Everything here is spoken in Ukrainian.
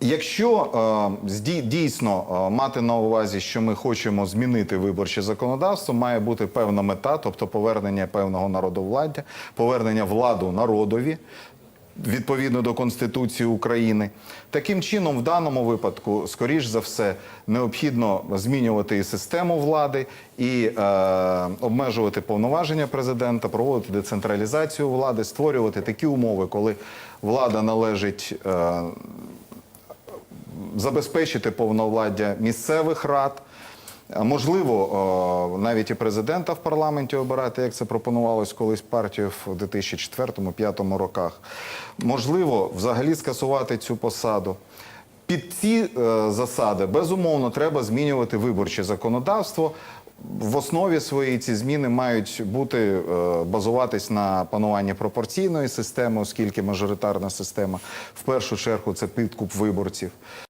Якщо е, дійсно е, мати на увазі, що ми хочемо змінити виборче законодавство, має бути певна мета, тобто повернення певного народовладдя, повернення владу народові. Відповідно до Конституції України, таким чином, в даному випадку, скоріш за все, необхідно змінювати і систему влади, і е, обмежувати повноваження президента, проводити децентралізацію влади, створювати такі умови, коли влада належить е, забезпечити повновладдя місцевих рад. Можливо, е, навіть і президента в парламенті обирати, як це пропонувалось колись партією в 2004-2005 роках. Можливо, взагалі скасувати цю посаду. Під ці е, засади безумовно треба змінювати виборче законодавство. В основі своїй ці зміни мають бути е, базуватись на пануванні пропорційної системи, оскільки мажоритарна система в першу чергу це підкуп виборців.